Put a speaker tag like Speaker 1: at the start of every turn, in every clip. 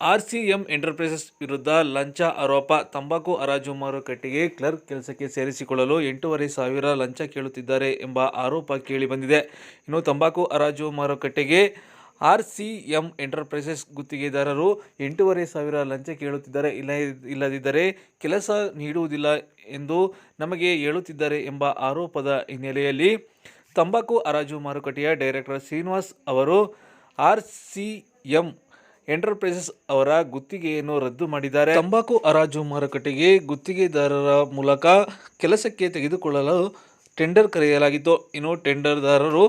Speaker 1: ಆರ್ಸಿಎಂ enterprises ವಿರುದ್ಧ ಲಂಚ ಆರೋಪ, ತಂಬಾಕು ಹರಾಜು ಮಾರುಕಟ್ಟೆಗೆ ಕ್ಲರ್ಕ್ ಕೆಲಸಕ್ಕೆ ಸೇರಿಸಿಕೊಳ್ಳಲು ಎಂಟೂವರೆ ಸಾವಿರ ಲಂಚ ಕೇಳುತ್ತಿದ್ದಾರೆ ಎಂಬ ಆರೋಪ ಕೇಳಿಬಂದಿದೆ. ಇನ್ನು ತಂಬಾಕು ಹರಾಜು ಮಾರುಕಟ್ಟೆಗೆ ಆರ್ ಸಿ ಎಂ ಎಂಟರ್ಪ್ರೈಸಸ್ ಗುತ್ತಿಗೆದಾರರು ಎಂಟೂವರೆ ಸಾವಿರ ಲಂಚ ಕೇಳುತ್ತಿದ್ದಾರೆ. ಇಲ್ಲ, ಇಲ್ಲದಿದ್ದರೆ ಕೆಲಸ ನೀಡುವುದಿಲ್ಲ ಎಂದು ನಮಗೆ ಹೇಳುತ್ತಿದ್ದಾರೆ ಎಂಬ ಆರೋಪದ ಹಿನ್ನೆಲೆಯಲ್ಲಿ ತಂಬಾಕು ಹರಾಜು ಮಾರುಕಟ್ಟೆಯ ಡೈರೆಕ್ಟರ್ ಶ್ರೀನಿವಾಸ್ ಅವರು ಆರ್ ಸಿ ಎಂ ಎಂಟರ್ಪ್ರೈಸಸ್ ಅವರ ಗುತ್ತಿಗೆಯನ್ನು ರದ್ದು ಮಾಡಿದ್ದಾರೆ. ತಂಬಾಕು ಹರಾಜು ಮಾರುಕಟ್ಟೆಗೆ ಗುತ್ತಿಗೆದಾರರ ಮೂಲಕ ಕೆಲಸಕ್ಕೆ ತೆಗೆದುಕೊಳ್ಳಲು ಟೆಂಡರ್ ಕರೆಯಲಾಗಿತ್ತು. ಇನ್ನು ಟೆಂಡರ್ದಾರರು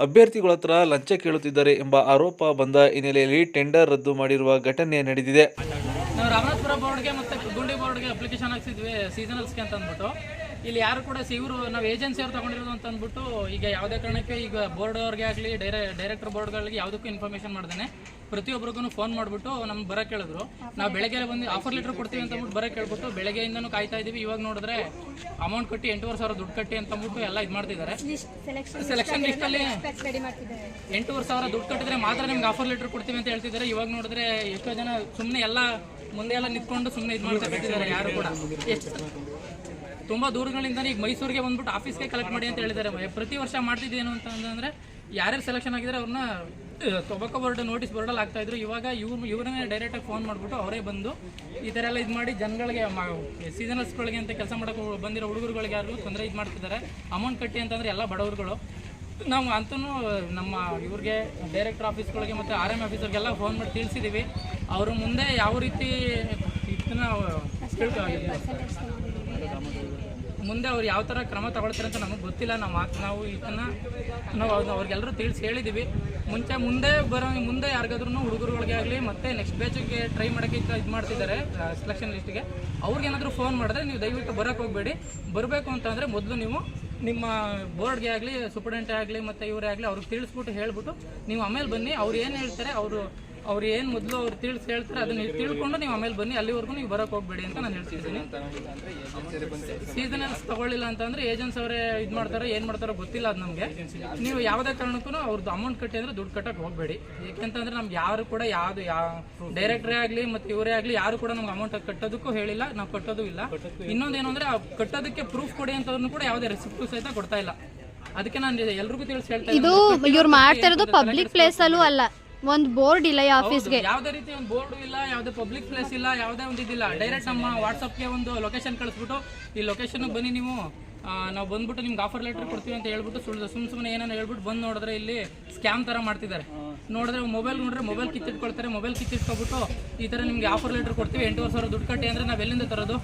Speaker 1: ಅಭ್ಯರ್ಥಿಗಳ ಹತ್ರ ಲಂಚ ಕೇಳುತ್ತಿದ್ದಾರೆ ಎಂಬ ಆರೋಪ ಬಂದ ಹಿನ್ನೆಲೆಯಲ್ಲಿ ಟೆಂಡರ್ ರದ್ದು ಮಾಡಿರುವ ಘಟನೆ ನಡೆದಿದೆ.
Speaker 2: ನಾವು ರಾಮನಾಥಪುರ ಬೋರ್ಡ್ಗೆ ಮತ್ತೆ ಗುಂಡಿ ಬೋರ್ಡ್ಗೆ ಅಪ್ಲಿಕೇಶನ್ ಹಾಕ್ಸಿದ್ವಿ ಸೀಸನಲ್ಸ್ಗೆ ಅಂತ ಅಂದ್ಬಿಟ್ಟು ಇಲ್ಲಿ ಯಾರು ಕೂಡ ಇವರು ನಾವು ಏಜೆನ್ಸಿ ಅವ್ರು ತಗೊಂಡಿರೋದು ಅಂತ ಅಂದ್ಬಿಟ್ಟು ಈಗ ಯಾವುದೇ ಕಾರಣಕ್ಕೆ ಈಗ ಬೋರ್ಡ್ ಅವ್ರಿಗೆ ಆಗಲಿ ಡೈರೆ ಡೈರೆಕ್ಟರ್ ಬೋರ್ಡ್ಗಳಿಗೆ ಯಾವುದಕ್ಕೂ ಇನ್ಫಾರ್ಮೇಷನ್ ಮಾಡ್ದೇನೆ. ಪ್ರತಿಯೊಬ್ಬರಿಗೂ ಫೋನ್ ಮಾಡಿಬಿಟ್ಟು ನಮ್ಗೆ ಬರೋಕೆ ಕೇಳಿದ್ರು. ನಾವು ಬೆಳಗ್ಗೆ ಬಂದು ಆಫರ್ ಲೆಟ್ರ್ ಕೊಡ್ತೀವಿ ಅಂತ ಅಂದ್ಬಿಟ್ಟು ಬರೋಕೆ ಕೇಳ್ಬಿಟ್ಟು ಬೆಳಗ್ಗೆಯಿಂದನೂ ಕಾಯ್ತಾ ಇದ್ದೀವಿ ಇವಾಗ ನೋಡಿದ್ರೆ ಅಮೌಂಟ್ ಕಟ್ಟಿ ಎಂಟೂವರೆ ಸಾವಿರ ದುಡ್ಡು ಕಟ್ಟಿ ಅಂತ ಅಂದ್ಬಿಟ್ಟು ಎಲ್ಲ ಇದು ಮಾಡ್ತಿದ್ದಾರೆ.
Speaker 3: ಸೆಲೆಕ್ಷನ್
Speaker 2: ಲಿಸ್ಟಲ್ಲಿ ಎಂಟೂವರೆ ಸಾವಿರ ದುಡ್ಡು ಕಟ್ಟಿದ್ರೆ ಮಾತ್ರ ನಿಮ್ಗೆ ಆಫರ್ ಲೆಟ್ರ್ ಕೊಡ್ತೀವಿ ಅಂತ ಹೇಳ್ತಿದ್ದಾರೆ. ಇವಾಗ ನೋಡಿದ್ರೆ ಎಷ್ಟೋ ಜನ ಸುಮ್ಮನೆ ಎಲ್ಲ ಮುಂದೆ ಎಲ್ಲ ನಿಂತ್ಕೊಂಡು ಸುಮ್ಮನೆ ಇದು ಮಾಡ್ತಾ ಯಾರು ಕೂಡ. ಎಷ್ಟು ತುಂಬಾ ದೂರಗಳಿಂದ ಈಗ ಮೈಸೂರಿಗೆ ಬಂದ್ಬಿಟ್ಟು ಆಫೀಸ್ಗೆ ಕಲೆಕ್ಟ್ ಮಾಡಿ ಅಂತ ಹೇಳಿದ್ದಾರೆ. ಪ್ರತಿ ವರ್ಷ ಮಾಡ್ತಿದ್ದೇನು ಅಂತ ಅಂದ್ರೆ ಯಾರ್ಯಾರು ಸೆಲೆಕ್ಷನ್ ಆಗಿದ್ರೆ ಅವ್ರನ್ನ ತೊಬಕೋ ಬೋರ್ಡ್ ನೋಟಿಸ್ ಬೋರ್ಡಲ್ಲಿ ಆಗ್ತಾ ಇದ್ರು. ಇವಾಗ ಇವ್ರು, ಇವ್ರನ್ನೇ ಡೈರೆಕ್ಟಾಗಿ ಫೋನ್ ಮಾಡಿಬಿಟ್ಟು ಅವರೇ ಬಂದು ಈ ಥರ ಎಲ್ಲ ಇದು ಮಾಡಿ ಜನಗಳಿಗೆ ಸೀಸನಲ್ಸ್ಗಳಿಗೆ ಅಂತ ಕೆಲಸ ಮಾಡೋಕೆ ಬಂದಿರೋ ಹುಡುಗರುಗಳಿಗೆ ಯಾರು ತೊಂದರೆ ಇದು ಮಾಡ್ತಿದ್ದಾರೆ. ಅಮೌಂಟ್ ಕಟ್ಟಿ ಅಂತಂದರೆ ಎಲ್ಲ ಬಡವರುಗಳು. ನಾವು ಅಂತೂ ನಮ್ಮ ಇವ್ರಿಗೆ ಡೈರೆಕ್ಟರ್ ಆಫೀಸ್ಗಳಿಗೆ ಮತ್ತು ಆರ್ ಎಂ ಆಫೀಸರ್ಗೆಲ್ಲ ಫೋನ್ ಮಾಡಿ ತಿಳಿಸಿದ್ದೀವಿ ಅವರು ಮುಂದೆ ಯಾವ ರೀತಿ ಮುಂದೆ ಅವ್ರು ಯಾವ ಥರ ಕ್ರಮ ತಗೊಳ್ತಾರೆ ಅಂತ ನಮಗೆ ಗೊತ್ತಿಲ್ಲ. ನಾವು ಮಾತು ನಾವು ಇದನ್ನು ನಾವು ಅವ್ರಿಗೆಲ್ಲರೂ ತಿಳಿಸಿ ಹೇಳಿದ್ದೀವಿ ಮುಂಚೆ ಮುಂದೆ ಬರೋ ಮುಂದೆ ಯಾರಿಗಾದ್ರೂ ಹುಡುಗರುಗಳಿಗೆ ಆಗಲಿ ಮತ್ತೆ ನೆಕ್ಸ್ಟ್ ಬ್ಯಾಚಿಗೆ ಟ್ರೈ ಮಾಡೋಕ್ಕೆ ಇದು ಮಾಡ್ತಿದ್ದಾರೆ ಸೆಲೆಕ್ಷನ್ ಲಿಸ್ಟ್ಗೆ ಅವ್ರಿಗೇನಾದರೂ ಫೋನ್ ಮಾಡಿದ್ರೆ ನೀವು ದಯವಿಟ್ಟು ಬರೋಕ್ಕೆ ಹೋಗಬೇಡಿ. ಬರಬೇಕು ಅಂತಂದರೆ ಮೊದಲು ನೀವು ನಿಮ್ಮ ಬೋರ್ಡ್ಗೆ ಆಗಲಿ ಸೂಪರ್ಡೆಂಟೇ ಆಗಲಿ ಮತ್ತು ಇವರೇ ಆಗಲಿ ಅವ್ರಿಗೆ ತಿಳಿಸ್ಬಿಟ್ಟು ಹೇಳ್ಬಿಟ್ಟು ನೀವು ಆಮೇಲೆ ಬನ್ನಿ. ಅವ್ರು ಏನು ಹೇಳ್ತಾರೆ, ಅವರು ಅವ್ರು ಏನು ಮೊದಲು ಅವ್ರು ತಿಳಿಸಿ ಹೇಳ್ತಾರೆ ಅದನ್ನ ತಿಳ್ಕೊಂಡು ನೀವು ಆಮೇಲೆ ಬನ್ನಿ ಅಲ್ಲಿವರೆಗೂ ನೀವು ಬರೋಕ್ ಹೋಗಬೇಡಿ ಅಂತ ನಾನು ಹೇಳ್ತಿದ್ದೀನಿ. ಸೀಸನಲ್ಸ್ ತಗೊಳ್ಳಿಲ್ಲ ಅಂತಂದ್ರೆ ಏಜೆನ್ಸ್ ಅವರೇ ಇದು ಮಾಡ್ತಾರೋ ಏನು ಮಾಡ್ತಾರೋ ಗೊತ್ತಿಲ್ಲ ಅದು ನಮಗೆ. ನೀವು ಯಾವುದೇ ಕಾರಣಕ್ಕೂ ಅವ್ರದ್ದು ಅಮೌಂಟ್ ಕಟ್ಟಿ ಅಂದ್ರೆ ದುಡ್ಡು ಕಟ್ಟಕ್ಕೆ ಹೋಗಬೇಡಿ. ಯಾಕೆಂತಂದ್ರೆ ನಮ್ಗೆ ಯಾರು ಕೂಡ ಯಾವುದು ಯಾವ ಡೈರೆಕ್ಟ್ರೇ ಆಗಲಿ ಮತ್ತೆ ಇವರೇ ಆಗಲಿ ಯಾರು ಕೂಡ ನಮ್ಗೆ ಅಮೌಂಟ್ ಕಟ್ಟೋದಕ್ಕೂ ಹೇಳಿಲ್ಲ ನಾವು ಕಟ್ಟೋದು ಇಲ್ಲ. ಇನ್ನೊಂದೇನು ಅಂದ್ರೆ ಕಟ್ಟೋದಕ್ಕೆ ಪ್ರೂಫ್ ಕೊಡಿ ಅಂತವ್ರನ್ನು ಕೂಡ ಯಾವುದೇ ರೆಸಿಪ್ಟು ಸಹಿತ ಕೊಡ್ತಾ ಇಲ್ಲ. ಅದಕ್ಕೆ ನಾನು ಎಲ್ರಿಗೂ ತಿಳಿಸಿ ಹೇಳ್ತಾ
Speaker 4: ಇದು ಇವ್ರು ಮಾಡ್ತಾ ಇರೋದು ಪಬ್ಲಿಕ್ ಪ್ಲೇಸ್ ಅಲ್ಲೂ ಅಲ್ಲ. ಒಂದ್ ಬೋರ್ಡ್ ಇಲ್ಲ ಈ ಆಫೀಸ್ಗೆ.
Speaker 2: ಯಾವುದೇ ರೀತಿ ಒಂದು ಬೋರ್ಡ್ ಇಲ್ಲ ಯಾವುದೇ ಪಬ್ಲಿಕ್ ಪ್ಲೇಸ್ ಇಲ್ಲ ಯಾವುದೇ ಒಂದು ಇದಿಲ್ಲ. ಡೈರೆಕ್ಟ್ ನಮ್ಮ ವಾಟ್ಸಪ್ಗೆ ಒಂದು ಲೊಕೇಶನ್ ಕಳಿಸ್ಬಿಟ್ಟು ಈ ಲೊಕೇಶನ್ ಬನ್ನಿ ನೀವು. ನಾವು ಬಂದ್ಬಿಟ್ಟು ನಿಮ್ಗೆ ಆಫರ್ ಲೆಟರ್ ಕೊಡ್ತೀವಿ ಅಂತ ಹೇಳ್ಬಿಟ್ಟು ಸುಳ್ಳು ಸುಮ್ ಸುಮ್ಮನೆ ಏನೋ ಹೇಳ್ಬಿಟ್ಟು ಬಂದು ನೋಡಿದ್ರೆ ಇಲ್ಲಿ ಸ್ಕ್ಯಾಮ್ ಥರ ಮಾಡ್ತಿದ್ದಾರೆ. ನೋಡಿದ್ರೆ ಮೊಬೈಲ್ ನೋಡಿದ್ರೆ ಮೊಬೈಲ್ ಕಿತ್ತಿಟ್ಕೊಳ್ತಾರೆ ಮೊಬೈಲ್ ಕಿತ್ತಿಟ್ಕೊಬಿಟ್ಟು ಈ ಥರ ನಿಮ್ಗೆ ಆಫರ್ ಲೆಟರ್ ಕೊಡ್ತೀವಿ. ಎಂಟೂವರೆ ಸಾವಿರ ದುಡ್ಡು ಕಟ್ಟಿ ಅಂದರೆ ನಾವು ಎಲ್ಲಿಂದ ತರೋದು?